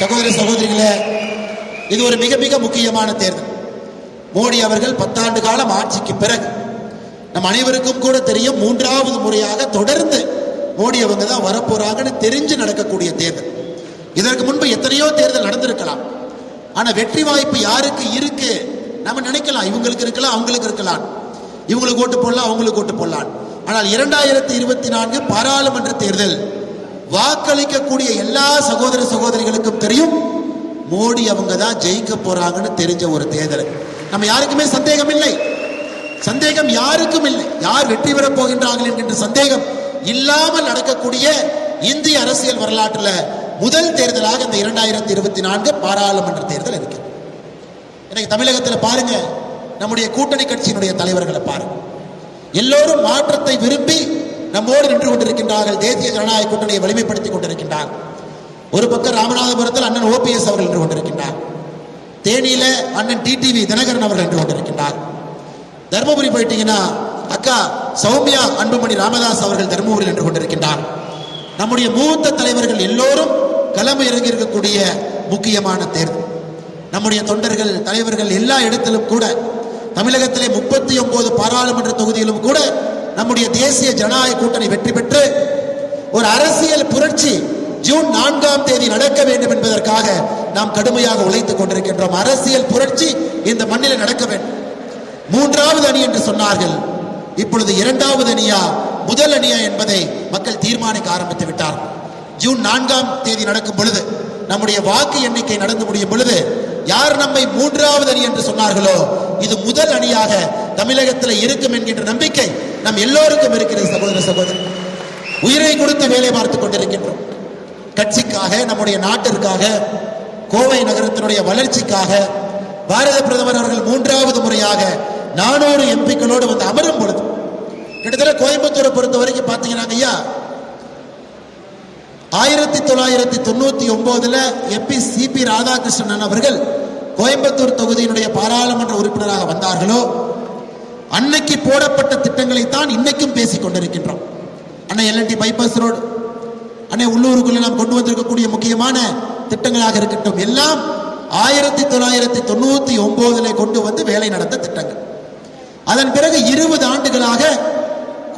சகோதர சகோதரிகளே இது ஒரு மிக மிக முக்கியமான தேர்தல். மோடி அவர்கள் பத்தாண்டு காலம் ஆட்சிக்கு பிறகு நம் அனைவருக்கும் கூட தெரியும் மூன்றாவது முறையாக தொடர்ந்து மோடி அவங்க தான் வரப்போறாங்கன்னு தெரிஞ்சு நடக்கக்கூடிய தேர்தல். இதற்கு முன்பு எத்தனையோ தேர்தல் நடந்திருக்கலாம். ஆனா வெற்றி வாய்ப்பு யாருக்கு இருக்கு? நம்ம நினைக்கலாம். இவங்களுக்கு இருக்கலாம் அவங்களுக்கு இருக்கலாம். இவங்களுக்கு ஓட்டு போடலாம் அவங்களுக்கு ஓட்டு போடலாம். ஆனால் இரண்டாயிரத்தி இருபத்தி நான்கு பாராளுமன்ற தேர்தல் வாக்களிக்கக்கூடிய எல்லா சகோதர சகோதரிகளுக்கும் தெரியும். மோடி அவங்க தான் ஜெயிக்க போறாங்கன்னு தெரிஞ்ச ஒரு தேர்தல். நம்ம யாருக்குமே சந்தேகம் இல்லை. சந்தேகம் யாருக்கும் இல்லை. யார் வெற்றி பெறப் போகின்றார்கள் என்கின்ற சந்தேகம் இல்லாமல் நடக்கக்கூடிய இந்திய அரசியல் வரலாற்றுல முதல் தேர்தலாக இந்த இரண்டாயிரத்தி இருபத்தி நான்கு பாராளுமன்ற தேர்தல் இருக்கு. எனக்கு தமிழகத்தில் பாருங்க நம்முடைய கூட்டணி கட்சியினுடைய தலைவர்களை பாருங்க. எல்லோரும் மாற்றத்தை விரும்பி நம்மோடு நின்று கொண்டிருக்கின்றார்கள். தேசிய ஜனநாயக கூட்டணியை வலிமைப்படுத்திக் கொண்டிருக்கின்றார். ஒரு பக்கம் ராமநாதபுரத்தில் அண்ணன் ஓபிஎஸ் அவர்கள் நின்று கொண்டிருக்கின்றார். தேனியில அண்ணன் டிடிவி தினகரன் அவர்கள் நின்று கொண்டிருக்கின்றார். தர்மபுரி போயிட்டீங்கன்னா அக்கா சௌமியா அன்புமணி ராமதாஸ் அவர்கள் தர்மபுரியில் நின்று கொண்டிருக்கின்றார். நம்முடைய மூத்த தலைவர்கள் எல்லோரும் களம் இறங்கி இருக்கக்கூடிய முக்கியமான தேர்தல். நம்முடைய தொண்டர்கள் தலைவர்கள் எல்லா இடத்திலும் கூட தமிழகத்திலே முப்பத்தி ஒன்பது பாராளுமன்ற தொகுதியிலும் கூட நம்முடைய தேசிய ஜனநாயக கூட்டணி வெற்றி பெற்று ஒரு அரசியல் புரட்சி ஜூன் நான்காம் தேதி நடக்க வேண்டும் என்பதற்காக நாம் கடுமையாக உழைத்துக் கொண்டிருக்கின்றோம். அரசியல் புரட்சி இந்த மண்ணில் நடக்க வேண்டும். மூன்றாவது அணி என்று சொன்னார்கள். இப்பொழுது இரண்டாவது அணியா முதல் அணியா என்பதை மக்கள் தீர்மானிக்க ஆரம்பித்து விட்டார் ஜூன் நான்காம் தேதி நடக்கும் பொழுது நம்முடைய வாக்கு எண்ணிக்கை நடந்து முடியும் பொழுது யார் நம்மை மூன்றாவது அணி என்று சொன்னார்களோ இது முதல் அணியாக தமிழகத்தில் இருக்கும் என்கின்ற நம்பிக்கை நம் எல்லோருக்கும் இருக்கிறது சகோதர சகோதரி. உயிரை கொடுத்து வேலை பார்த்துக் கொண்டிருக்கின்றோம். கட்சிக்காக நம்முடைய நாட்டிற்காக கோவை நகரத்தினுடைய வளர்ச்சிக்காக பாரத பிரதமர் அவர்கள் மூன்றாவது முறையாக நானூறு எம்பிக்களோடு வந்து அமரும் பொழுது கிட்டத்தட்ட கோயம்புத்தூரை பொறுத்த வரைக்கும் பார்த்தீங்கன்னா ஐயா ஆயிரத்தி தொள்ளாயிரத்தி தொண்ணூத்தி ஒன்பதுல எம்பி சிபி ராதாகிருஷ்ணன் அவர்கள் கோயம்புத்தூர் தொகுதியினுடைய பாராளுமன்ற உறுப்பினராக வந்தார்களோ அன்னைக்கு போடப்பட்ட திட்டங்களை தான் இன்னைக்கும் பேசிக் கொண்டிருக்கின்றோம். அன்னை எல்என்டி பைபாஸ் ரோடு அன்னை உள்ளூருக்குள்ள நாம் கொண்டு வந்திருக்கக்கூடிய முக்கியமான திட்டங்களாக இருக்கட்டும். எல்லாம் ஆயிரத்தி தொள்ளாயிரத்தி தொண்ணூத்தி ஒன்பதுல கொண்டு வந்து வேலை நடந்த திட்டங்கள். அதன் பிறகு இருபது ஆண்டுகளாக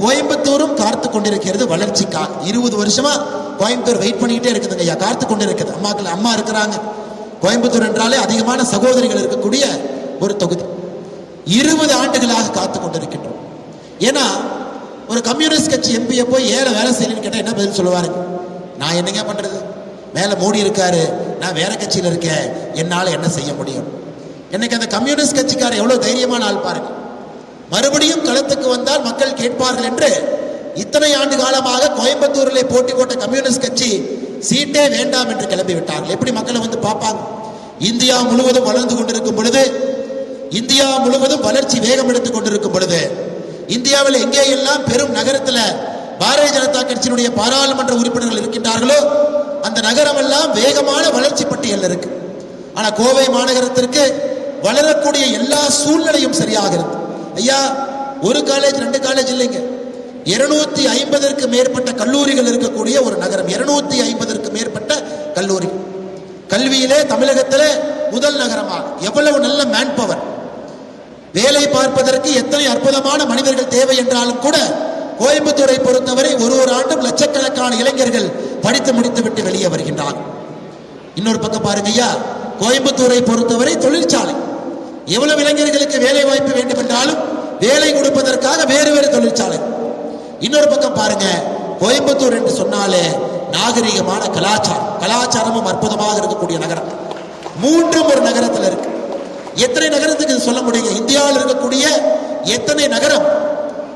கோயம்புத்தூரும் காத்து கொண்டிருக்கிறது வளர்ச்சிக்காக. இருபது வருஷமா கோயம்புத்தூர் வெயிட் பண்ணிக்கிட்டே இருக்குதுங்க ஐயா. காத்து கொண்டிருக்குது அம்மாக்கள் அம்மா இருக்கிறாங்க. கோயம்புத்தூர் என்றாலே அதிகமான சகோதரிகள் இருக்கக்கூடிய ஒரு தொகுதி. இருபது ஆண்டுகளாக காத்து கொண்டிருக்கின்றோம். ஏன்னா ஒரு கம்யூனிஸ்ட் கட்சி எம்பியை போய் ஏழை வேலை செய்யணும்னு கேட்டால் என்ன பதில் சொல்லுவாருங்க? நான் என்னங்க பண்ணுறது மேலே மோடி இருக்காரு. நான் வேற கட்சியில் இருக்கேன். என்னால் என்ன செய்ய முடியும்? இன்னைக்கு அந்த கம்யூனிஸ்ட் கட்சிக்காரர் எவ்வளோ தைரியமான ஆள் பாருங்க. மறுபடியும் களத்துக்கு வந்தால் மக்கள் கேட்பார்கள் என்று இத்தனை ஆண்டு காலமாக கோயம்புத்தூரில் போட்டி போட்ட கம்யூனிஸ்ட் கட்சி சீட்டே வேண்டாம் என்று கிளம்பி விட்டார்கள். எப்படி மக்களை வந்து பார்ப்பாங்க? இந்தியா முழுவதும் வளர்ந்து கொண்டிருக்கும் பொழுது இந்தியா முழுவதும் வளர்ச்சி வேகம் எடுத்துக் கொண்டிருக்கும் பொழுது இந்தியாவில் எங்கே எல்லாம் பெரும் நகரத்தில் பாரதிய ஜனதா கட்சியினுடைய பாராளுமன்ற உறுப்பினர்கள் இருக்கின்றார்களோ அந்த நகரம் எல்லாம் வேகமான வளர்ச்சி பட்டியல் இருக்கு. ஆனா கோவை மாநகரத்திற்கு வளரக்கூடிய எல்லா சூழ்நிலையும் சரியாக இருக்கு ஐயா ஒரு காலேஜ் ரெண்டு காலேஜ் இல்லைங்க. இருநூத்தி ஐம்பதற்கு மேற்பட்ட கல்லூரிகள் இருக்கக்கூடிய ஒரு நகரம். இருநூத்தி ஐம்பதற்கு மேற்பட்ட கல்லூரி. கல்வியிலே தமிழகத்திலே முதல் நகரமாக. எவ்வளவு நல்ல மேன் பவர் வேலை பார்ப்பதற்கு எத்தனை அற்புதமான மனிதர்கள் தேவை என்றாலும் கூட கோயம்புத்தூரை பொறுத்தவரை ஒரு ஒரு ஆண்டும் லட்சக்கணக்கான இளைஞர்கள் படித்து முடித்துவிட்டு வெளியே வருகின்றார். இன்னொரு பக்கம் பாருங்க ஐயா கோயம்புத்தூரை பொறுத்தவரை தொழிற்சாலை. எவ்வளவு இளைஞர்களுக்கு வேலை வாய்ப்பு வேண்டும் என்றாலும் வேலை கொடுப்பதற்காக வேறு வேறு தொழிற்சாலை. இன்னொரு பக்கம் பாருங்க. கோயம்புத்தூர் என்று சொன்னாலே நாகரிகமான கலாச்சாரம். கலாச்சாரமும் அற்புதமாக இருக்கக்கூடிய நகரம். மூன்றும் ஒரு நகரத்தில் இருக்கு. எத்தனை நகரத்துக்கு இது சொல்ல முடியுங்க? இந்தியாவில் இருக்கக்கூடிய எத்தனை நகரம்?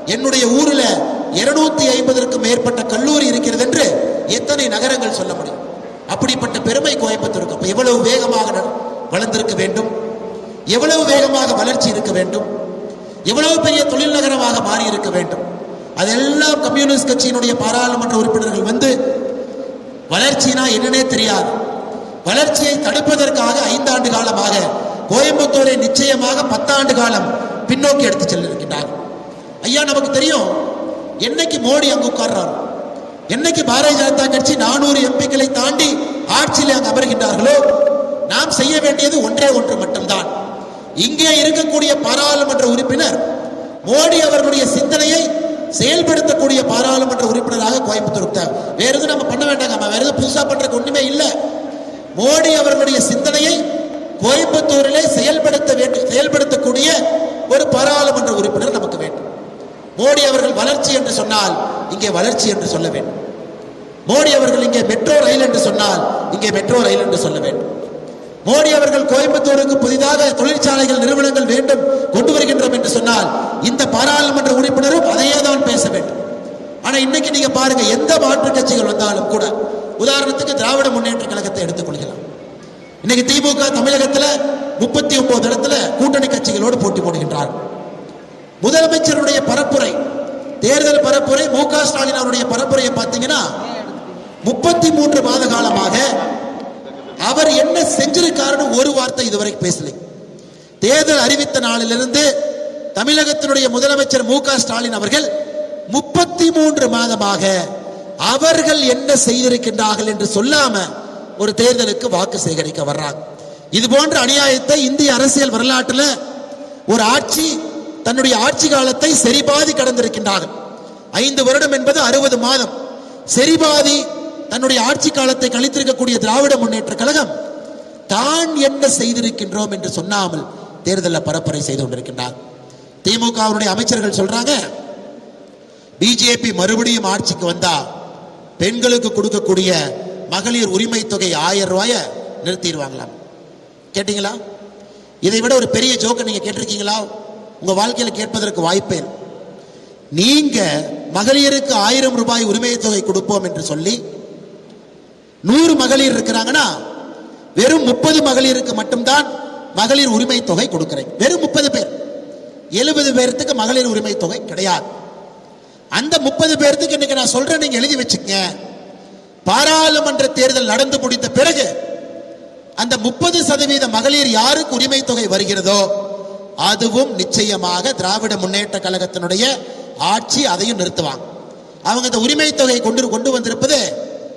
என்னுடைய ஊர்ல இருநூத்தி ஐம்பதற்கும் மேற்பட்ட கல்லூரி இருக்கிறது என்று எத்தனை நகரங்கள் சொல்ல முடியும்? அப்படிப்பட்ட பெருமை கோயம்புத்தூருக்கு. அப்ப எவ்வளவு வேகமாக வளர்ந்திருக்க வேண்டும்? எவ்வளவு வேகமாக வளர்ச்சி இருக்க வேண்டும்? எவ்வளவு பெரிய தொழில் நகரமாக மாறி இருக்க வேண்டும்? அதெல்லாம் கம்யூனிஸ்ட் கட்சியினுடைய பாராளுமன்ற உறுப்பினர்கள் வந்து வளர்ச்சினா என்னன்னே தெரியாது. வளர்ச்சியை தடுப்பதற்காக ஐந்தாண்டு காலமாக கோயம்புத்தூரை நிச்சயமாக பத்தாண்டு காலம் பின்னோக்கி எடுத்து செல்லிருக்கின்றார். ஐயா நமக்கு தெரியும் என்னைக்கு மோடி அங்கு உட்கார்றாரு? என்னைக்கு பாரதிய ஜனதா கட்சி நானூறு எம்பிக்களை தாண்டி ஆட்சியில் அங்கு அமர்கின்றார்களோ? நாம் செய்ய வேண்டியது ஒன்றே ஒன்று மட்டும்தான். இங்கே இருக்கக்கூடிய பாராளுமன்ற உறுப்பினர் மோடி அவர்களுடைய சிந்தனையை செயல்படுத்தக்கூடிய பாராளுமன்ற உறுப்பினராக கோயம்புத்தூர் தேவை வேற எதுவும் நம்ம பண்ண வேண்டாங்க வேற எதுவும் புதுசா பண்றதுக்கு ஒண்ணுமே இல்லை. மோடி அவர்களுடைய சிந்தனையை கோயம்புத்தூரிலே செயல்படுத்த வேண்டும் செயல்படுத்தக்கூடிய ஒரு பாராளுமன்ற உறுப்பினர் நமக்கு வேண்டும். மோடி அவர்கள் வளர்ச்சி என்று சொன்னால் இங்கே வளர்ச்சி என்று சொல்ல வேண்டும். மோடி அவர்கள் இங்கே மெட்ரோ ரயில் என்று சொன்னால் இங்கே மெட்ரோ ரயில் என்று சொல்ல வேண்டும். மோடி அவர்கள் கோயம்புத்தூருக்கு புதிதாக தொழிற்சாலைகள் நிறுவனங்கள் வேண்டும் கொண்டு வருகின்றோம் என்று சொன்னால் இந்த பாராளுமன்ற உறுப்பினரும் அதையே தான் பேச வேண்டும். ஆனா இன்னைக்கு நீங்க பாருங்க எந்த மாற்று கட்சிகள் வந்தாலும் கூட உதாரணத்துக்கு திராவிட முன்னேற்ற கழகத்தை எடுத்துக்கொள்கிறோம் இன்னைக்கு திமுக தமிழகத்துல முப்பத்தி ஒன்பது இடத்துல கூட்டணி கட்சிகளோடு போட்டி போடுகின்றார். முதலமைச்சருடைய பரப்புரை தேர்தல் பரப்புரை மு க ஸ்டாலின் அவருடைய பரப்புரையை பார்த்தீங்கன்னா முப்பத்தி மூன்று மாத காலமாக அவர் என்ன செஞ்சிருக்காருன்னு ஒரு வார்த்தை இதுவரைக்கும் பேசலை. தேர்தல் அறிவித்த நாளிலிருந்து தமிழகத்தினுடைய முதலமைச்சர் மு க ஸ்டாலின் அவர்கள் முப்பத்தி மூன்று மாதமாக அவர்கள் என்ன செய்திருக்கின்றார்கள் என்று சொல்லாம ஒரு தேர்தலுக்கு வாக்கு சேகரிக்க வர்றாங்க இது போன்ற அநியாயத்தை இந்திய அரசியல் வரலாற்றில் ஒரு ஆட்சி தன்னுடைய ஆட்சி காலத்தை சரிபாதி கடந்திருக்கின்றார்கள். ஐந்து வருடம் என்பது அறுபது மாதம். சரிபாதி தன்னுடைய ஆட்சி காலத்தை கழித்திருக்கக்கூடிய திராவிட முன்னேற்ற கழகம் தான் என்ன செய்திருக்கின்றோம் என்று சொன்னாமல் தேர்தலில் பரப்புரை செய்து கொண்டிருக்கின்றார். திமுகவுடைய அமைச்சர்கள் சொல்றாங்க பிஜேபி மறுபடியும் ஆட்சிக்கு வந்தா பெண்களுக்கு கொடுக்கக்கூடிய மகளிர் உரிமை தொகை ஆயிரம் ரூபாய நிறுத்திடுவாங்களாம். கேட்டீங்களா? இதை விட ஒரு பெரிய ஜோக்கை நீங்க கேட்டிருக்கீங்களா? உங்க வாழ்க்கையில கேட்பதற்கு வாய்ப்பே நீங்க மகளிருக்கு ஆயிரம் ரூபாய் உரிமை தொகை கொடுப்போம் என்று சொல்லி நூறு மகளிர் இருக்கிறாங்கன்னா வெறும் முப்பது மகளிருக்கு மட்டும்தான் மகளிர் உரிமை தொகை கொடுக்கிறேன். வெறும் முப்பது பேர். எழுபது பேர்த்துக்கு மகளிர் உரிமை தொகை கிடையாது. அந்த முப்பது பேர்த்துக்கு இன்னைக்கு நான் சொல்றேன் நீங்க எழுதி வச்சுக்க பாராளுமன்ற தேர்தல் நடந்து முடிந்த பிறகு அந்த முப்பது சதவீத மகளிர் யாருக்கு உரிமை தொகை வருகிறதோ அதுவும் நிச்சயமாக திராவிட முன்னேற்ற கழகத்தினுடைய ஆட்சி அதையும் நிறுத்துவாங்க. அவங்க இந்த உரிமை தொகை கொண்டு கொண்டு வந்திருப்பது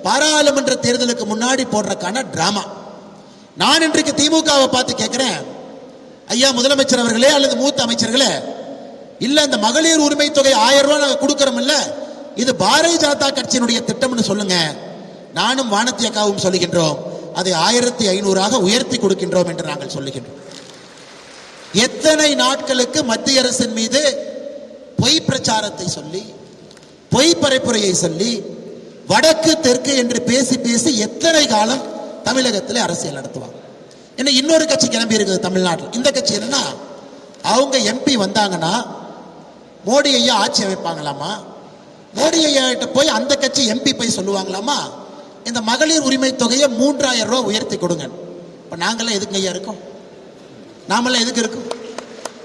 பாராளுமன்ற தேர்தலுக்கு முன்னாடி போடுறதுக்கான டிராமா நான் இன்றைக்கு திமுகவை பார்த்து கேட்கிறேன். ஐயா முதலமைச்சர் அவர்களே அல்லது மூத்த அமைச்சர்களே இல்ல இந்த மகளிர் உரிமை தொகை ஆயிரம் ரூபாய் நாங்க கொடுக்கறோம் இல்ல இது பாரதிய ஜனதா கட்சியினுடைய திட்டம்னு சொல்லுங்க. நானும் வானத்தி அக்காவும் சொல்லுகின்றோம். அதை ஆயிரத்தி ஐநூறாக உயர்த்தி கொடுக்கின்றோம் என்று நாங்கள் சொல்லுகின்றோம். எத்தனை நாட்களுக்கு மத்திய அரசின் மீது பொய் பிரச்சாரத்தை சொல்லி பொய் பரப்புரையை சொல்லி வடக்கு தெற்கு என்று பேசி பேசி எத்தனை காலம் தமிழகத்தில் அரசியல் நடத்துவாங்க? என்ன இன்னொரு கட்சி கிளம்பி இருக்குது தமிழ்நாட்டில். இந்த கட்சி என்னன்னா அவங்க எம்பி வந்தாங்கன்னா மோடி ஐயா ஆட்சி அமைப்பாங்களாமா? மோடி ஐயா கிட்ட போய் அந்த கட்சி எம்பி போய் சொல்லுவாங்களாமா? இந்த மகளிர் உரிமை தொகையை மூன்றாயிரம் ரூபாய் உயர்த்தி கொடுங்க. இப்போ நாங்களாம் எதுக்கு ஐயா இருக்கோம்? நாமெல்லாம் எதுக்கு இருக்கோம்?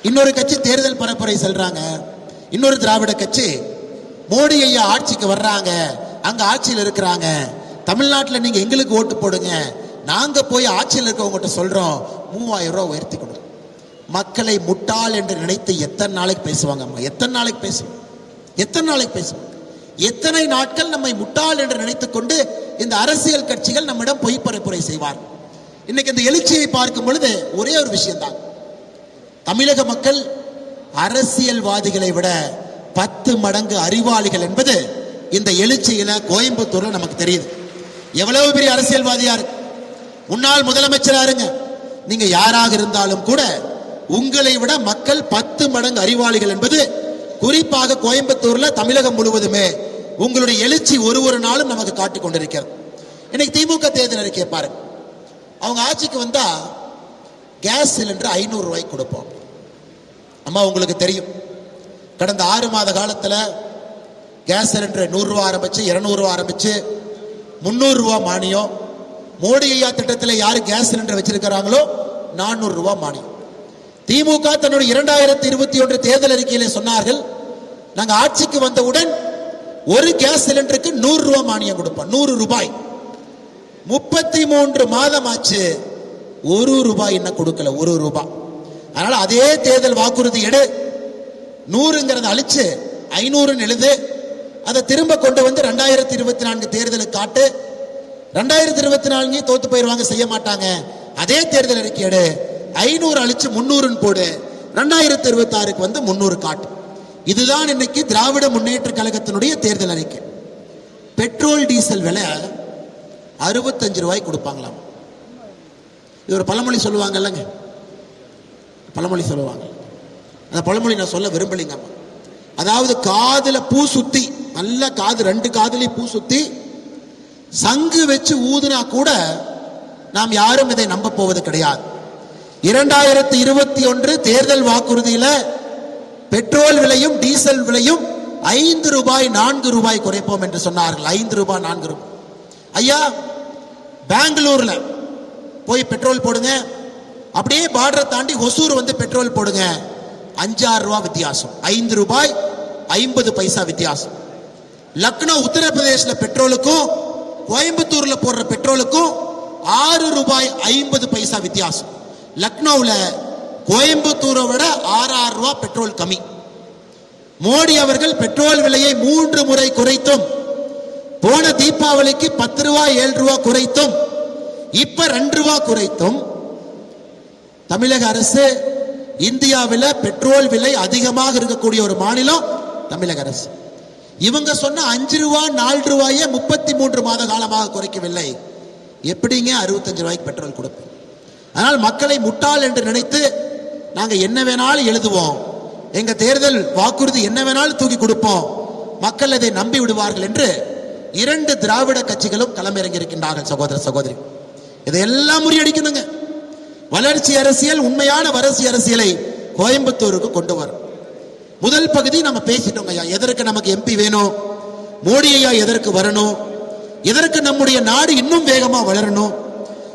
இன்னொரு கட்சி தேர்தல் பரப்புரை செல்றாங்க. இன்னொரு திராவிட கட்சி மோடி ஐயா ஆட்சிக்கு வர்றாங்க. அங்க ஆட்சியில் இருக்கிறாங்க. தமிழ்நாட்டில் நீங்க எங்களுக்கு ஓட்டு போடுங்க. நாங்க போய் ஆட்சியில் இருக்கவங்ககிட்ட சொல்றோம். மூவாயிரம் ரூபா உயர்த்தி கொடுங்க மக்களை முட்டாள் என்று நினைத்து எத்தனை நாளைக்கு பேசுவாங்க எத்தனை நாளைக்கு பேசுவோம் எத்தனை நாளைக்கு பேசுவோம் எத்தனை நாட்கள் நம்மை முட்டாள் என்று நினைத்துக்கொண்டு இந்த அரசியல் கட்சிகள் நம்மிடம் பொய் பரப்புரை செய்வார்? இன்னைக்கு இந்த எழுச்சியை பார்க்கும் பொழுது ஒரே ஒரு விஷயம்தான். தமிழக மக்கள் அரசியல்வாதிகளை விட பத்து மடங்கு அறிவாளிகள் என்பது இந்த எழுச்சியில கோயம்புத்தூர்ல நமக்கு தெரியுது. எவ்வளவு பெரிய அரசியல்வாதியா இருக்கு. முன்னாள் முதலமைச்சரா இருங்க. நீங்க யாராக இருந்தாலும் கூட உங்களை விட மக்கள் பத்து மடங்கு அறிவாளிகள் என்பது குறிப்பாக கோயம்புத்தூர்ல தமிழகம் முழுவதுமே உங்களுடைய எழுச்சி ஒரு ஒரு நாளும் நமக்கு காட்டிக் கொண்டிருக்கிறது. இன்னைக்கு திமுக தேர்தல் அறிக்கையை பாருங்க. அவங்க ஆட்சிக்கு வந்தா கேஸ் சிலிண்டர் ஐநூறு ரூபாய்க்கு கொடுப்போம். அம்மா உங்களுக்கு தெரியும். கடந்த ஆறு மாத காலத்துல கேஸ் சிலிண்டர் நூறுரூவா ஆரம்பிச்சு இருநூறுவா ஆரம்பிச்சு முந்நூறுரூவா மானியம். மோடி ஐயா திட்டத்தில் யார் கேஸ் சிலிண்டர் வச்சிருக்கிறாங்களோ நானூறுரூவா மானியம். திமுக தன்னுடைய இரண்டாயிரத்தி இருபத்தி ஒன்று தேர்தல் அறிக்கையிலே சொன்னார்கள் நாங்கள் ஆட்சிக்கு வந்தவுடன் ஒரு கேஸ் சிலிண்டருக்கு நூறு ரூபாய் மானியம் கொடுப்போம் நூறு ரூபாய். முப்பத்தி மூன்று மாதம் ஆச்சு ஒரு ரூபாய் என்ன கொடுக்கல ஒரு ரூபாய். அதனால அதே தேர்தல் வாக்குறுதி எடு. நூறுங்கிறத அழிச்சு ஐநூறுன்னு எழுது. அதை திரும்ப கொண்டு வந்து ரெண்டாயிரத்தி இருபத்தி நான்கு தேர்தலை காட்டு. ரெண்டாயிரத்தி இருபத்தி நான்கு தோத்து போயிருவாங்க செய்ய மாட்டாங்க. அதே தேர்தல் அறிக்கையோடு ஐநூறு அழிச்சு முன்னூறுன்னு போடு. ரெண்டாயிரத்தி இருபத்தி ஆறுக்கு வந்து முன்னூறு காட்டு. இதுதான் இன்னைக்கு திராவிட முன்னேற்ற கழகத்தினுடைய தேர்தல் அறிக்கை. பெட்ரோல் டீசல் விலை அறுபத்தஞ்சு ரூபாய் கொடுப்பாங்களாம். இது ஒரு பழமொழி சொல்லுவாங்க இல்லைங்க? பழமொழி சொல்லுவாங்க. அந்த பழமொழி நான் சொல்ல விரும்பலைங்க. அதாவது காதில் பூ சுத்தி நல்ல காது ரெண்டு காதலையும் பூ சுத்தி சங்கு வச்சு ஊதுனா கூட நாம் யாரும் இதை நம்ப போவது கிடையாது. இரண்டாயிரத்தி இருபத்தி ஒன்று தேர்தல் வாக்குறுதியில பெட்ரோல் விலையும் டீசல் விலையும் ஐந்து ரூபாய் நான்கு ரூபாய் குறைப்போம் என்று சொன்னார்கள். ஐந்து ரூபாய் நான்கு ரூபாய். ஐயா பெங்களூர்ல போய் பெட்ரோல் போடுங்க. அப்படியே பார்டரை தாண்டி ஒசூர் வந்து பெட்ரோல் போடுங்க. அஞ்சாறு ரூபாய் வித்தியாசம். ஐந்து ரூபாய் ஐம்பது பைசா வித்தியாசம். லக்னோ உத்தரப்பிரதேஷ்ல பெட்ரோலுக்கும் கோயம்புத்தூர்ல போடுற பெட்ரோலுக்கும் ஆறு ரூபாய் ஐம்பது பைசா வித்தியாசம். லக்னோவில் கோயம்புத்தூரை விட ஆறாயிரம் ரூபாய் பெட்ரோல் கம்மி. மோடி அவர்கள் பெட்ரோல் விலையை மூன்று முறை குறைத்தும் போன தீபாவளிக்கு பத்து ரூபாய் ஏழு ரூபாய் குறைத்தும் இப்ப ரெண்டு ரூபாய் குறைத்தும் தமிழக அரசு இந்தியாவில் பெட்ரோல் விலை அதிகமாக இருக்கக்கூடிய ஒரு மாநிலம் தமிழக அரசு. இவங்க சொன்ன அஞ்சு ரூபா நாலு ரூபாயே முப்பத்தி மூன்று மாத காலமாக குறைக்கவில்லை. எப்படிங்க அறுபத்தஞ்சு ரூபாய்க்கு பெட்ரோல் கொடுப்போம்? அதனால் மக்களை முட்டாள் என்று நினைத்து நாங்கள் என்ன வேணாலும் எழுதுவோம். எங்க தேர்தல் வாக்குறுதி என்ன வேணாலும் தூக்கி கொடுப்போம். மக்கள் அதை நம்பி விடுவார்கள் என்று இரண்டு திராவிட கட்சிகளும் களமிறங்கி இருக்கின்றார்கள் சகோதர சகோதரி. இதையெல்லாம் முறியடிக்கணுங்க. வளர்ச்சி அரசியல் உண்மையான வளர்ச்சி அரசியலை கோயம்புத்தூருக்கு கொண்டு வரும் முதல் பகுதி நம்ம பேசிட்டோம் ஐயா. எதற்கு நமக்கு எம்பி வேணும்? மோடி ஐயா எதற்கு வரணும்? எதற்கு நம்முடைய நாடு இன்னும் வேகமா வளரணும்?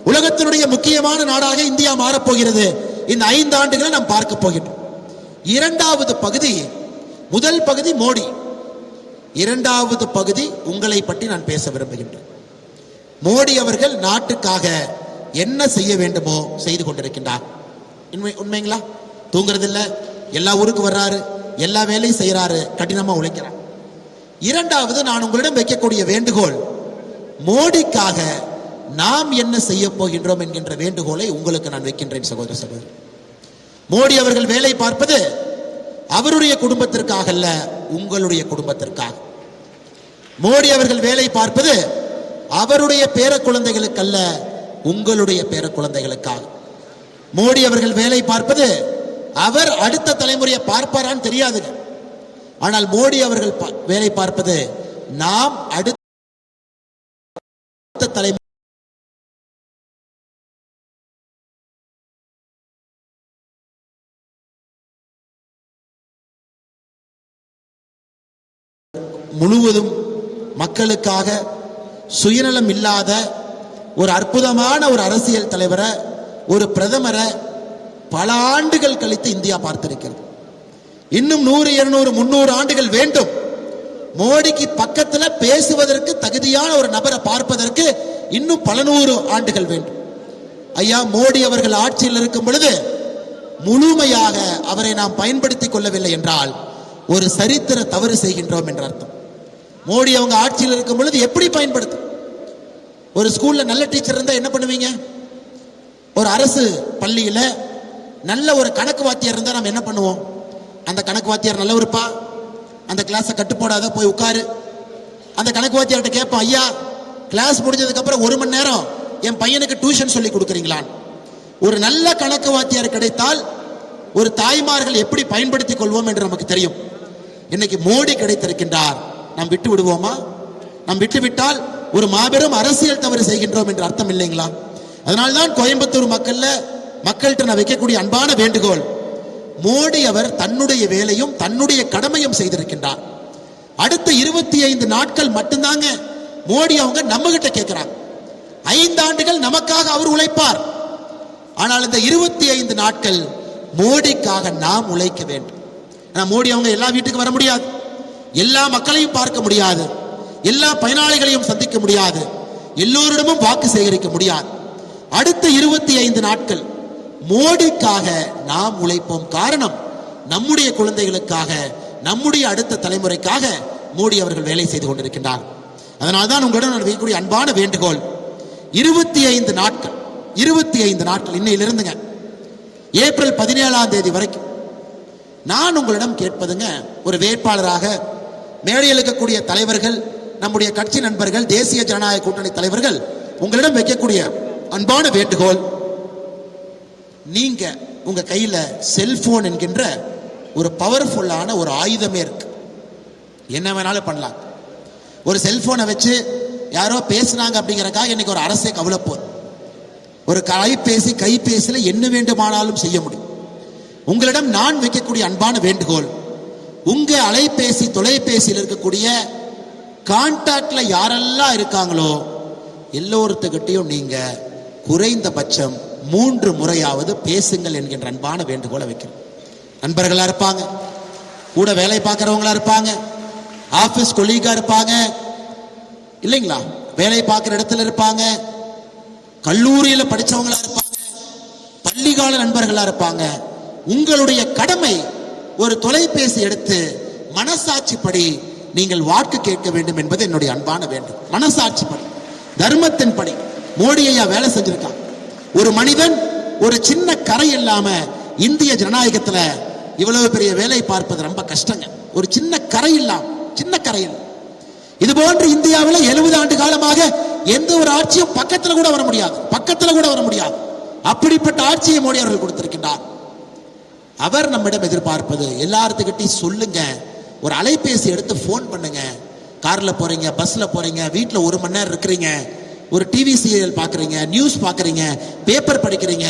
உலகத்தினுடைய முக்கியமான நாடாக இந்தியா மாறப்போகிறது. இந்த ஐந்து ஆண்டுகளை நாம் பார்க்க போகின்றோம். இரண்டாவது பகுதி முதல் பகுதி மோடி. இரண்டாவது பகுதி உங்களை பற்றி நான் பேச விரும்புகின்றேன். மோடி அவர்கள் நாட்டுக்காக என்ன செய்ய வேண்டுமோ செய்து கொண்டிருக்கின்றார். உண்மை உண்மைங்களா? தூங்குறதில்லை. எல்லா ஊருக்கு வர்றாரு. எல்லா வேலையும் செய்யறாரு கடினமா உழைக்கிறார். இரண்டாவது நான் உங்களிடம் வைக்கக்கூடிய வேண்டுகோள் மோடிக்காக நாம் என்ன செய்ய போகின்றோம் என்கின்ற வேண்டுகோளை உங்களுக்கு நான் வைக்கின்றேன் சகோதர சகோதரி. மோடி அவர்கள் வேலை பார்ப்பது அவருடைய குடும்பத்திற்காக அல்ல உங்களுடைய குடும்பத்திற்காக. மோடி அவர்கள் வேலை பார்ப்பது அவருடைய பேர குழந்தைகளுக்கல்ல உங்களுடைய பேர குழந்தைகளுக்காக மோடி அவர்கள் வேலை பார்ப்பது அவர் அடுத்த தலைமுறையை பார்ப்பாரான்னு தெரியாதுங்க. ஆனால் மோடி அவர்கள் வேலை பார்ப்பது நாம் அடுத்த தலைமுறை முழுவதும் மக்களுக்காக சுயநலம் இல்லாத ஒரு அற்புதமான ஒரு அரசியல் தலைவரை ஒரு பிரதமரை பல ஆண்டுகள் கழித்து இந்தியா பார்த்திருக்கிறது. இன்னும் நூறு இருநூறு முன்னூறு ஆண்டுகள் வேண்டும். மோடிக்கு பக்கத்துல பேசுவதற்கு தகுதியான ஒரு நபரை பார்ப்பதற்கு இன்னும் பல நூறு ஆண்டுகள் வேண்டும். ஐயா மோடி அவர்கள் ஆட்சியில் இருக்கும் பொழுது முழுமையாக அவரை நாம் பயன்படுத்திக் கொள்ளவில்லை என்றால் ஒரு சரித்திர தவறு செய்கின்றோம் என்ற அர்த்தம். மோடி அவங்க ஆட்சியில் இருக்கும் பொழுது எப்படி பயன்படுத்தும்? ஒரு ஸ்கூல்ல நல்ல டீச்சர் இருந்தா என்ன பண்ணுவீங்க? ஒரு அரசு பள்ளியில நல்ல ஒரு கணக்கு வாத்தியார் இருந்தால் நம்ம என்ன பண்ணுவோம்? அந்த கணக்கு வாத்தியார் நல்லவருப்பா அந்த கிளாஸை கட்டுப்போடாத போய் உட்காரு. அந்த கணக்கு வாத்தியார்கிட்ட கேட்போம் ஐயா கிளாஸ் முடிஞ்சதுக்கப்புறம் ஒரு மணி நேரம் என் பையனுக்கு டியூஷன் சொல்லி கொடுக்குறீங்களான் ஒரு நல்ல கணக்கு வாத்தியார் கிடைத்தால் ஒரு தாய்மார்கள் எப்படி பயன்படுத்திக் கொள்வோம் என்று நமக்கு தெரியும். இன்னைக்கு மோடி கிடைத்திருக்கின்றார். நாம் விட்டு விடுவோமா? நாம் விட்டு விட்டால் ஒரு மாபெரும் அரசியல் தவறு செய்கின்றோம் என்று அர்த்தம் இல்லைங்களா? அதனால்தான் கோயம்புத்தூர் மக்கள்ல மக்கள்கிட்ட நான் வைக்கக்கூடிய அன்பான வேண்டுகோள் மோடி அவர் தன்னுடைய வேலையும் தன்னுடைய கடமையும் செய்திருக்கின்றார். அடுத்த இருபத்தி ஐந்து நாட்கள் மட்டும்தாங்க மோடி அவங்க நம்ம கிட்ட கேட்கிறாங்க. ஐந்து ஆண்டுகள் நமக்காக அவர் உழைப்பார். ஆனால் இந்த இருபத்தி ஐந்து நாட்கள் மோடிக்காக நாம் உழைக்க வேண்டும். ஆனால் மோடி அவங்க எல்லா வீட்டுக்கு வர முடியாது. எல்லா மக்களையும் பார்க்க முடியாது. எல்லா பயனாளிகளையும் சந்திக்க முடியாது. எல்லோரிடமும் வாக்கு சேகரிக்க முடியாது. அடுத்த இருபத்தி ஐந்து நாட்கள் மோடிக்காக நாம் உழைப்போம் காரணம் நம்முடைய குழந்தைகளுக்காக நம்முடைய அடுத்த தலைமுறைக்காக மோடி அவர்கள் வேலை செய்து கொண்டிருக்கின்றார். அதனால்தான் உங்களிடம் நான் வைக்கக்கூடிய அன்பான வேண்டுகோள். இருபத்தி ஐந்து நாட்கள் இருபத்தி ஐந்து நாட்கள் இன்னையிலிருந்துங்க ஏப்ரல் பதினேழாம் தேதி வரைக்கும் நான் உங்களிடம் கேட்பதுங்க ஒரு வேட்பாளராக மேடையில் இருக்கக்கூடிய தலைவர்கள் நம்முடைய கட்சி நண்பர்கள் தேசிய ஜனநாயக கூட்டணி தலைவர்கள் உங்களிடம் வைக்கக்கூடிய அன்பான வேண்டுகோள். நீங்க உங்க கையில செல்போன் என்கின்ற ஒரு பவர்ஃபுல்லான ஒரு ஆயுதமே இருக்கு. என்ன வேணாலும் பண்ணலாம். ஒரு செல்போனை வச்சு யாரோ பேசுனாங்க அப்படிங்கறக்காக இன்னைக்கு ஒரு அரசே கவலைப்போர். ஒரு கைபேசி கைபேசியில என்ன வேண்டுமானாலும் செய்ய முடியும். உங்களிடம் நான் வைக்கக்கூடிய அன்பான வேண்டுகோள் உங்க அலைபேசி தொலைபேசியில் இருக்கக்கூடிய கான்டாக்ட்ல யாரெல்லாம் இருக்காங்களோ எல்லோருத்துக்கிட்டையும் நீங்க குறைந்தபட்சம் மூன்று முறையாவது பேசுங்கள் என்கின்ற அன்பான வேண்டுகோளை வைக்கிறேன். நண்பர்களா இருப்பாங்க. கூட வேலை பார்க்குறவங்களா இருப்பாங்க. ஆபீஸ் கொலீகா இருப்பாங்க. இல்லைங்களா? வேலை பார்க்குற இடத்துல இருப்பாங்க. கல்லூரியில படிச்சவங்களா இருப்பாங்க. பள்ளிகால நண்பர்களா இருப்பாங்க. உங்களுடைய கடமை ஒரு தொலைபேசி எடுத்து மனசாட்சிப்படி நீங்கள் வாக்கு கேட்க வேண்டும் என்பது என்னுடைய அன்பான வேண்டும் மனசாட்சிப்படி தர்மத்தின் படி மோடி ஐயா வேலை செஞ்சிருக்கான் ஒரு மனிதன் ஒரு சின்ன கரை இல்லாம இந்திய ஜனநாயகத்துல இவ்வளவு பெரிய வேலை பார்ப்பது ரொம்ப கஷ்டங்க. ஒரு சின்ன கரை இல்லாம சின்ன கரை இல்லை இது போன்று இந்தியாவில் எழுபது ஆண்டு காலமாக எந்த ஒரு ஆட்சியும் பக்கத்துல கூட வர முடியாது பக்கத்துல கூட வர முடியாது. அப்படிப்பட்ட ஆட்சியை மோடி அவர்கள் கொடுத்திருக்கின்றார். அவர் நம்மிடம் எதிர்பார்ப்பது எல்லாத்துக்கிட்டையும் சொல்லுங்க ஒரு அலைபேசி எடுத்து ஃபோன் பண்ணுங்க. கார்ல போறீங்க பஸ்ல போறீங்க வீட்டில் ஒரு மணி நேரம் இருக்கிறீங்க ஒரு டிவி சீரியல் பார்க்குறீங்க நியூஸ் பார்க்குறீங்க பேப்பர் படிக்கிறீங்க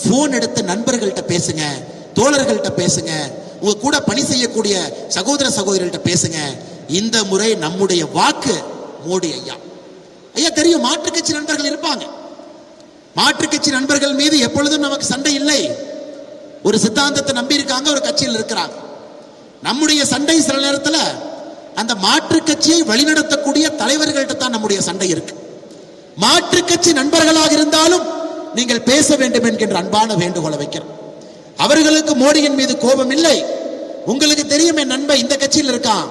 ஃபோன் எடுத்து நண்பர்கள்ட்ட பேசுங்க தோழர்கள்ட்ட பேசுங்க உங்க கூட பணி செய்யக்கூடிய சகோதர சகோதரிகள்ட்ட பேசுங்க. இந்த முறை நம்முடைய வாக்கு மோடி ஐயா. ஐயா தெரியும் மாற்றுக் கட்சி நண்பர்கள் இருப்பாங்க. மாற்றுக் கட்சி நண்பர்கள் மீது எப்பொழுதும் நமக்கு சண்டை இல்லை. ஒரு சித்தாந்தத்தை நம்பி இருக்காங்க ஒரு கட்சியில் இருக்கிறாங்க. நம்முடைய சண்டை சில நேரத்தில் அந்த மாற்றுக் கட்சியை வழிநடத்தக்கூடிய தலைவர்கள்ட்ட தான் நம்முடைய சண்டை இருக்கு. மாற்றுக் கட்சி நண்பர்களாக இருந்தாலும் நீங்கள் பேச வேண்டும் என்கின்ற அன்பான வேண்டுகோளை வைக்கிறோம். அவர்களுக்கு மோடியின் மீது கோபம் இல்லை. உங்களுக்கு தெரியும் என் நண்பன் இந்த கட்சியில் இருக்கான்.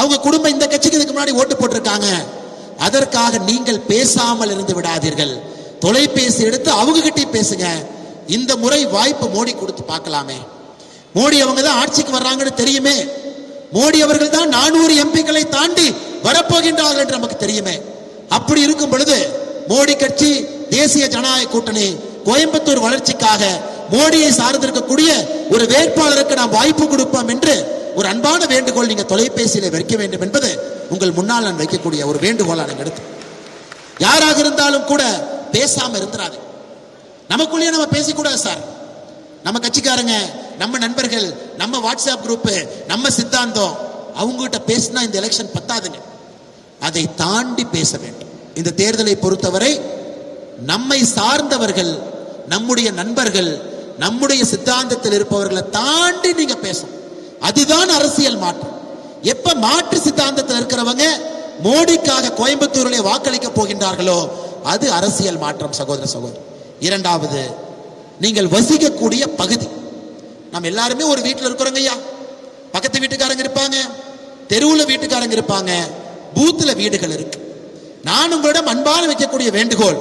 அவங்க குடும்பம் இந்த கட்சிக்கு இதுக்கு முன்னாடி ஓட்டு போட்டிருக்காங்க. அதற்காக நீங்கள் பேசாமல் இருந்து விடாதீர்கள். தொலைபேசி எடுத்து அவங்க கிட்டே பேசுங்க. இந்த முறை வாய்ப்பு மோடி கொடுத்து பார்க்கலாமே. மோடி அவங்க தான் ஆட்சிக்கு வர்றாங்கன்னு தெரியுமே. மோடி அவர்கள் தான் நானூறு எம்பிக்களை தாண்டி வரப்போகின்றார்கள் என்று நமக்கு தெரியுமே. அப்படி இருக்கும் பொழுது மோடி கட்சி தேசிய ஜனநாயக கூட்டணி கோயம்புத்தூர் வளர்ச்சிக்காக மோடியை சார்ந்திருக்கக்கூடிய ஒரு வேட்பாளருக்கு நாம் வாய்ப்பு கொடுப்போம் என்று ஒரு அன்பான வேண்டுகோள் நீங்க தொலைபேசியில வைக்க வேண்டும் என்பது உங்கள் முன்னால் நான் வைக்கக்கூடிய ஒரு வேண்டுகோளா நான் எடுத்து யாராக இருந்தாலும் கூட பேசாம இருந்துறாது. நமக்குள்ளேயே நம்ம பேசிக்கூடாது சார். நம்ம கட்சிக்காரங்க நம்ம நண்பர்கள் நம்ம வாட்ஸ்அப் குரூப் நம்ம சித்தாந்தம் அவங்ககிட்ட பேசினா இந்த எலெக்ஷன் பத்தாதுங்க. அதை தாண்டி பேச வேண்டும். இந்த தேர்தலை பொறுத்தவரை நம்மை சார்ந்தவர்கள் நம்முடைய நண்பர்கள் நம்முடைய சித்தாந்தத்தில் இருப்பவர்களை தாண்டி நீங்க பேசணும். அதுதான் அரசியல் மாற்றம் எப்ப மாற்று சித்தாந்தத்தில் இருக்கிறவங்க மோடிக்காக கோயம்புத்தூரிலே வாக்களிக்க போகின்றார்களோ அது அரசியல் மாற்றம் சகோதர சகோதரி. இரண்டாவது நீங்கள் வசிக்கக்கூடிய பகுதி. நம்ம எல்லாருமே ஒரு வீட்டில் இருக்கிறோங்க ஐயா. பக்கத்து வீட்டுக்காரங்க இருப்பாங்க தெருவில் வீட்டுக்காரங்க இருப்பாங்க. பூத்துல வீடுகள் இருக்கு. நான் உங்களிடம் அன்பான வைக்கக்கூடிய வேண்டுகோள்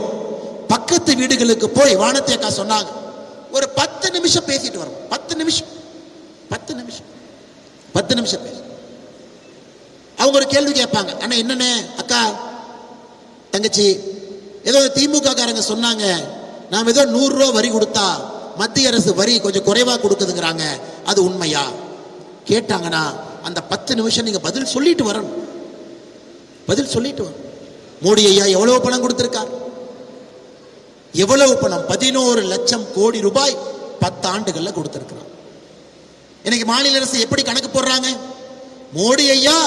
பக்கத்து வீடுகளுக்கு போய் வானத்தை அக்கா சொன்னாங்க. ஒரு பத்து நிமிஷம் பேசிட்டு வரும். பத்து நிமிஷம். பத்து நிமிஷம். பத்து நிமிஷம் பேச. அவங்க ஒரு கேள்வி கேட்பாங்க. அண்ணா என்னண்ணே? அக்கா தங்கச்சி ஏதோ திமுக காரங்க சொன்னாங்க. நாம் ஏதோ நூறு ரூபா வரி கொடுத்தா மத்திய அரசு வரி கொஞ்சம் குறைவா கொடுக்குதுங்கிறாங்க. அது உண்மையா? கேட்டாங்கன்னா அந்த பத்து நிமிஷம் நீங்க பதில் சொல்லிட்டு வரணும். பதில் சொல்லிட்டு வரணும் மோடி ஐயா எவ்வளவு பணம் கொடுத்திருக்கார்? எவ்வளவு பணம்? பதினோரு லட்சம் கோடி ரூபாய் பத்து ஆண்டுகள்ல கொடுத்திருக்கிறார். இன்னைக்கு மாநில அரசு எப்படி கணக்கு போடுறாங்க? மோடி ஐயா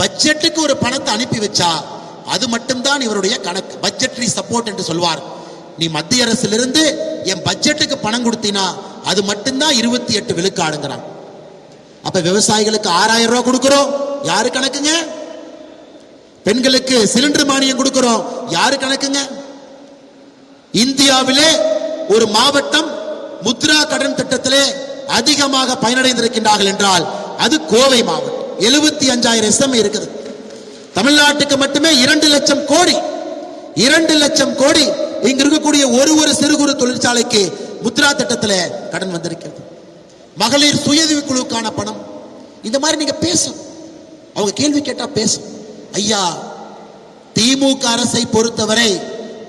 பட்ஜெட்டுக்கு ஒரு பணத்தை அனுப்பி வச்சா அது மட்டும்தான் இவருடைய கணக்கு. பட்ஜெட்ரி சப்போர்ட் என்று சொல்வார். நீ மத்திய அரசிலிருந்து என் பட்ஜெட்டுக்கு பணம் கொடுத்தினா அது மட்டும்தான் இருபத்தி எட்டு விழுக்காடுங்கிறான். அப்ப விவசாயிகளுக்கு ஆறாயிரம் ரூபாய் கொடுக்கிறோம். யாரு கணக்குங்க? பெண்களுக்கு சிலிண்டர் மானியம் கொடுக்கிறோம். யாரு கணக்குங்க? இந்தியாவிலே ஒரு மாவட்டம் முத்ரா கடன் திட்டத்திலே அதிகமாக பயனடைந்திருக்கின்றார்கள் என்றால் அது கோவை மாவட்டம். எழுபத்தி அஞ்சாயிரம் எஸ்எம் இருக்குது. தமிழ்நாட்டுக்கு மட்டுமே இரண்டு லட்சம் கோடி இரண்டு லட்சம் கோடி இங்க இருக்கக்கூடிய ஒரு ஒரு சிறு குறு தொழிற்சாலைக்கு முத்ரா திட்டத்தில் கடன் வந்திருக்கிறது. மகளிர் சுயதவி குழுவுக்கான பணம். இந்த மாதிரி நீங்க பேசும் அவங்க கேள்வி கேட்டா பேசும் ஐயா திமுக அரசை பொறுத்தவரை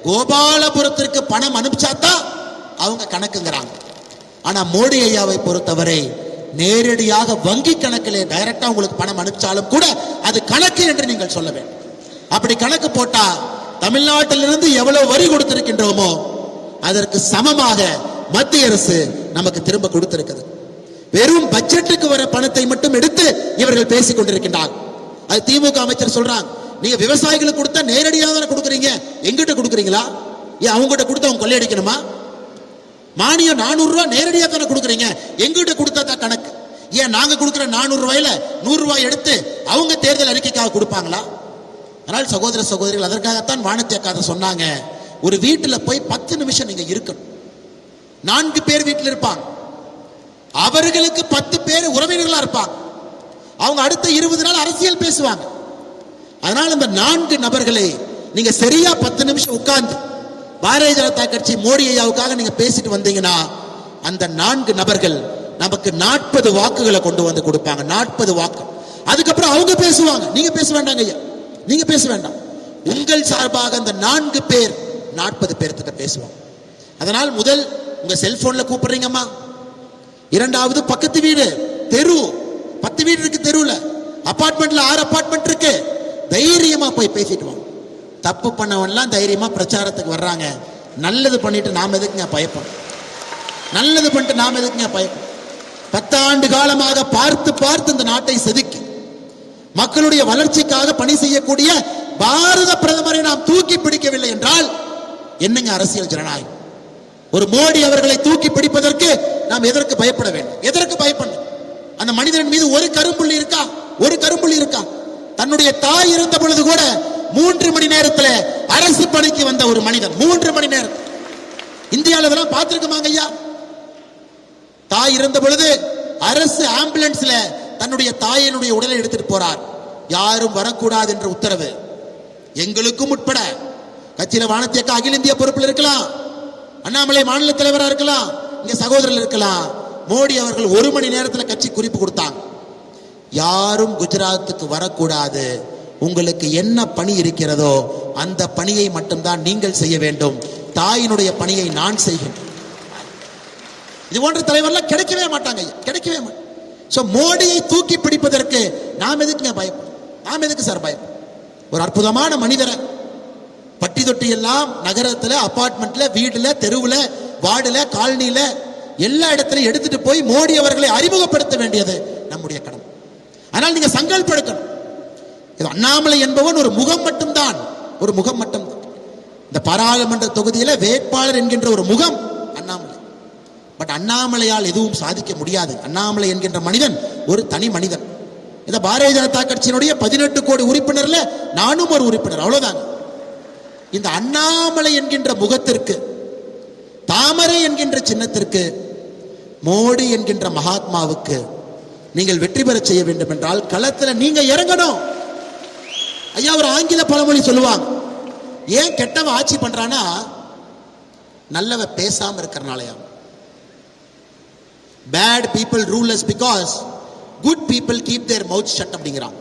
கோபாலபுரத்திற்கு பணம் அனுப்பிச்சாதான் அவங்க கணக்குங்கிறாங்க. ஆனா மோடி ஐயாவை பொறுத்தவரை நேரடியாக வங்கி கணக்கிலே டைரக்டா உங்களுக்கு பணம் அனுப்பிச்சாலும் கூட அது கணக்கு என்று நீங்கள் சொல்ல வேண்டும். அப்படி கணக்கு போட்டா தமிழ்நாட்டிலிருந்து எவ்வளவு வரி கொடுத்திருக்கின்றோமோ அதற்கு சமமாக மத்திய அரசு நமக்கு திரும்ப கொடுத்திருக்கிறது. வெறும் பட்ஜெட்டுக்கு வர பணத்தை மட்டும் எடுத்து இவர்கள் பேசிக் கொண்டிருக்கின்றார்கள். அது திமுக அமைச்சர் சொல்றாங்க. நீங்க விவசாயிகளுக்கு கொடுத்தா நேரடியாக தானே கொடுக்குறீங்க. எங்கிட்ட கொடுக்குறீங்களா? ஏன் அவங்ககிட்ட கொடுத்து அவங்க கொள்ளையடிக்கணுமா? மானியம் நானூறு ரூபாய் நேரடியாக தானே கொடுக்குறீங்க. எங்கிட்ட கொடுத்தா தான் கணக்கு. ஏன் நாங்க கொடுக்குற நானூறு ரூபாயில நூறு ரூபாய் எடுத்து அவங்க தேர்தல் அறிக்கைக்காக கொடுப்பாங்களா? அதனால் சகோதர சகோதரிகள் அதற்காகத்தான் வானத்தி அக்கா சொன்னாங்க. ஒரு வீட்டில் போய் பத்து நிமிஷம் நீங்க இருக்கணும். நான்கு பேர் வீட்டில் இருப்பாங்க. அவர்களுக்கு பத்து பேர் உறவினர்களா இருப்பாங்க. அவங்க அடுத்த இருபது நாள் அரசியல் பேசுவாங்க. அதனால் இந்த நான்கு நபர்களை நீங்க சரியா பத்து நிமிஷம் உட்கார்ந்து பாரதிய ஜனதா கட்சி மோடி ஐயாவுக்காக நீங்க பேசிட்டு வந்தீங்கன்னா அந்த நான்கு நபர்கள் நமக்கு நாற்பது வாக்குகளை கொண்டு வந்து கொடுப்பாங்க. நாற்பது வாக்கு. அதுக்கப்புறம் அவங்க பேசுவாங்க. நீங்க பேச வேண்டாங்க ஐயா. நீங்க பேச வேண்டாம். உங்கள் சார்பாக அந்த நான்கு பேர் நாற்பது பேர்த்திட்ட பேசுவாங்க அதனால் முதல் உங்க செல்போன்ல கூப்பிடுறீங்கம்மா. இரண்டாவது பக்கத்து வீடு தெரு. வீடு இருக்கு தெருவுல அப்பார்ட்மெண்ட்ல ஆறு அபார்ட்மெண்ட் இருக்கு. தைரியமா போய் பேசிட்டு வாங்க. தப்பு பண்ணவன்லாம் தைரியமா பிரச்சாரத்துக்கு வர்றாங்க. நல்லது பண்ணிட்டு நாம எதுக்குங்க பயப்படும் நல்லது பண்ணிட்டு நாம எதுக்குங்க பயப்படும் பத்தாண்டு காலமாக பார்த்து பார்த்து இந்த நாட்டை செதுக்கி மக்களுடைய வளர்ச்சிக்காக பணி செய்யக்கூடிய பாரத பிரதமரை நாம் தூக்கி பிடிக்கவில்லை என்றால் என்னங்க அரசியல் ஜனநாயகம்? ஒரு மோடி அவர்களை தூக்கி பிடிப்பதற்கு நாம் எதற்கு பயப்பட வேண்டும்? எதற்கு பயப்படணும்? அந்த மனிதன் மீது ஒரு கரும்புள்ளி இருக்கா? ஒரு கரும்புள்ளி இருக்கா? தன்னுடைய தாய் இருந்த பொழுது கூட மூன்று மணி நேரத்துல அரசு பணிக்கு வந்த ஒரு மனிதன். மூன்று மணி நேரம். இந்தியாவில் இதெல்லாம் பார்த்துருக்குமாங்க ஐயா? தாய் இருந்த பொழுது அரசு ஆம்புலன்ஸ்ல தன்னுடைய தாயினுடைய உடலை எடுத்துட்டு போறார். யாரும் வரக்கூடாது என்ற உத்தரவு. எங்களுக்கும் உட்பட. கட்சியில வானத்தியக்க அகில இந்திய பொறுப்பில் இருக்கலாம். அண்ணாமலை மாநில தலைவரா இருக்கலாம். இங்க சகோதரர் இருக்கலாம். மோடி அவர்கள் ஒரு மணி நேரத்தில் கட்சி குறிப்பு கொடுத்தாங்க. யாரும் குஜராத்துக்கு வரக்கூடாது. உங்களுக்கு என்ன பணி இருக்கிறதோ அந்த பணியை மட்டும்தான் நீங்கள் செய்ய வேண்டும். தாயினுடைய பணியை நான் செய்கிறேன் இது போன்ற தலைவர்லாம் கிடைக்கவே மாட்டாங்க கிடைக்கவே மாட்டாங்க ஸோ மோடியை தூக்கி பிடிப்பதற்கு நாம் எதுக்குங்க பயம் நாம் எதுக்கு சார் பயம் ஒரு அற்புதமான மனிதரை. பட்டி தொட்டி எல்லாம் நகரத்துல அபார்ட்மெண்ட்ல வீடுல தெருவுல வார்டுல காலனில எல்லா இடத்திலையும் எடுத்துட்டு போய் மோடி அவர்களை அறிமுகப்படுத்த வேண்டியது நம்முடைய கடமை. ஆனால் நீங்க சங்கல்படுத்தணும் இது அண்ணாமலை என்பவன் ஒரு முகம் மட்டும்தான். ஒரு முகம் மட்டும்தான். இந்த பாராளுமன்ற தொகுதியில வேட்பாளர் என்கின்ற ஒரு முகம் அண்ணாமலை. பட் அண்ணாமலையால் எதுவும் சாதிக்க முடியாது. அண்ணாமலை என்கின்ற மனிதன் ஒரு தனி மனிதன். இந்த பாரதிய ஜனதா கட்சியினுடைய பதினெட்டு கோடி உறுப்பினர்ல நானும் ஒரு உறுப்பினர். அவ்வளவுதாங்க. இந்த அண்ணாமலை என்கின்ற முகத்திற்கு தாமரை என்கின்ற சின்னத்திற்கு மோடி என்கின்ற மகாத்மாவுக்கு நீங்கள் வெற்றி பெற செய்ய வேண்டும் என்றால் களத்துல நீங்க இறங்கணும். ஐயா ஒரு ஆங்கில பழமொழி சொல்லுவாங்க. ஏன் கெட்டவன் ஆட்சி பண்றானா நல்லவ பேசாம இருக்கிறனாலயா? Bad people rules because good people keep their mouth shut அப்படிங்கிறான்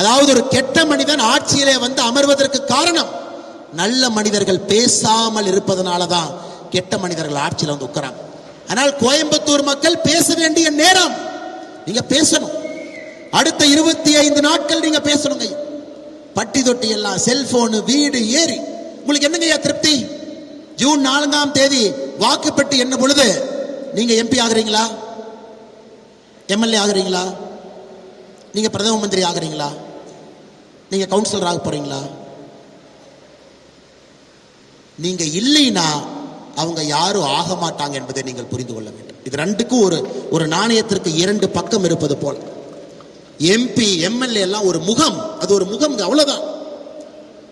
அதாவது ஒரு கெட்ட மனிதன் ஆட்சியிலே வந்து அமர்வதற்கு காரணம் நல்ல மனிதர்கள் பேசாமல் இருப்பதனால தான் கெட்ட மனிதர்கள் ஆட்சியில் வந்து உட்கிறாங்க ஆனால் கோயம்புத்தூர் மக்கள் பேச வேண்டிய நேரம். நீங்க பேசணும். அடுத்த இருபத்தி ஐந்து நாட்கள் நீங்க பேசணுங்க. பட்டி தொட்டி எல்லாம் செல்போனு வீடு ஏறி உங்களுக்கு என்னங்கய்யா திருப்தி? ஜூன் நான்காம் தேதி வாக்குப்பட்டி என்ன பொழுது? நீங்க எம்பி ஆகுறீங்களா? எம்எல்ஏ ஆகுறீங்களா? நீங்க பிரதம மந்திரி ஆகுறீங்களா? நீங்க கவுன்சிலர் ஆக போறீங்களா? நீங்க இல்லைன்னா அவங்க யாரும் ஆக மாட்டாங்க என்பதை நீங்கள் புரிந்து கொள்ள வேண்டும். இது ரெண்டுக்கும் ஒரு ஒரு நாணயத்திற்கு இரண்டு பக்கம் இருப்பது போல். எம்பி எம்எல்ஏ எல்லாம் ஒரு முகம். அது ஒரு முகம் அவ்வளவுதான்.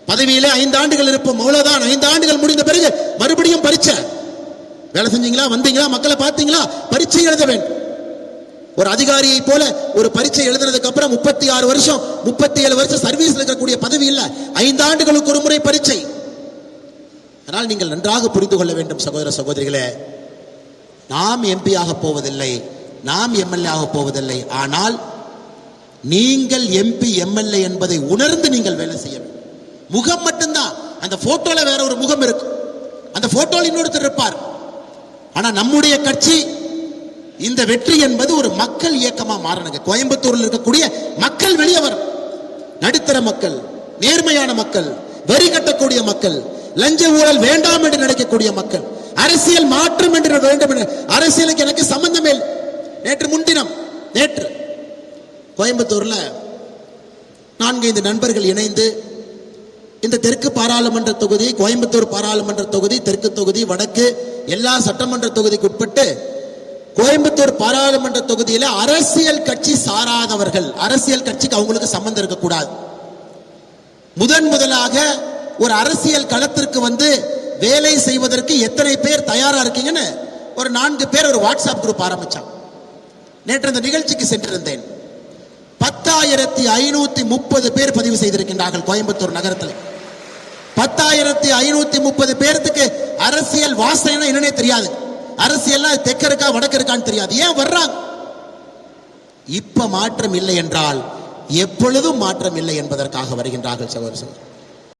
பதவியிலே ஐந்து ஆண்டுகள் இருப்போம் அவ்வளவுதான். ஐந்து ஆண்டுகள் முடிந்த பிறகு மறுபடியும் பரீட்சை. வேலை செஞ்சீங்களா? வந்தீங்களா? மக்களை பார்த்தீங்களா? பரீட்சை எழுத வேண்டும் ஒரு அதிகாரியை போல ஒரு பரீட்சை எழுதுனதுக்கு அப்புறம் முப்பத்தி ஆறு வருஷம் முப்பத்தி ஏழு வருஷம் சர்வீஸ் இருக்கக்கூடிய பதவி இல்லை. ஐந்து ஆண்டுகளுக்கு ஒரு முறை பரீட்சை. அதனால் நீங்கள் நன்றாக புரிந்து கொள்ள வேண்டும் சகோதர சகோதரிகளே. நாம் எம்பி ஆக போவதில்லை நாம் எம்எல்ஏ ஆக போவதில்லை. ஆனால் நீங்கள் எம்பி எம்எல்ஏ என்பதை உணர்ந்து நீங்கள் வேலை செய்ய வேண்டும். முகம் மட்டும்தான். அந்த போட்டோல வேற ஒரு முகம் இருக்கும் அந்த போட்டோல இன்னொருத்தர் இருப்பார். ஆனா நம்முடைய கட்சி இந்த வெற்றி என்பது ஒரு மக்கள் இயக்கமா மாறணுங்க. கோயம்புத்தூரில் இருக்கக்கூடிய மக்கள் வெளியே வரும். நடுத்தர மக்கள் நேர்மையான மக்கள் வரி கட்டக்கூடிய மக்கள் லஞ்ச ஊழல் வேண்டாம் என்று நினைக்கக்கூடிய மக்கள் அரசியல் மாற்றம் என்று வேண்டும் என்று அரசியலுக்கு எனக்கு சம்பந்தமே இல்லை. நேற்று முன்தினம் நேற்று கோயம்புத்தூர்ல நான்கைந்து நண்பர்கள் இணைந்து இந்த தெற்கு பாராளுமன்ற தொகுதி கோயம்புத்தூர் பாராளுமன்ற தொகுதி தெற்கு தொகுதி வடக்கு எல்லா சட்டமன்ற தொகுதிக்கு உட்பட்டு கோயம்புத்தூர் பாராளுமன்ற தொகுதியில அரசியல் கட்சி சாராதவர்கள் அரசியல் கட்சிக்கு அவங்களுக்கு சம்பந்தம் இருக்கக்கூடாது. முதன் முதலாக ஒரு அரசியல் களத்திற்கு வந்து வேலை செய்வதற்கு எத்தனை பேர் தயாரா இருக்கீங்கன்னு ஒரு நான்கு பேர் ஒரு வாட்ஸ்அப் குரூப் ஆரம்பிச்சான் நேற்று அந்த நிகழ்ச்சிக்கு சென்றிருந்தேன். பத்தாயிரத்தி ஐநூத்தி முப்பது பேர் பதிவு செய்திருக்கின்றார்கள் கோயம்புத்தூர் நகரத்தில். பத்தாயிரத்தி ஐநூத்தி முப்பது பேர்த்துக்கு அரசியல் வாசனை என்னன்னே தெரியாது. அரசியல்னா தெக்க இருக்கா வடக்கு இருக்கான்னு தெரியாது. ஏன் வர்றாங்க? இப்ப மாற்றம் இல்லை என்றால் எப்பொழுதும் மாற்றம் இல்லை என்பதற்காக வருகின்றார்கள் சகோதர சகோதரி.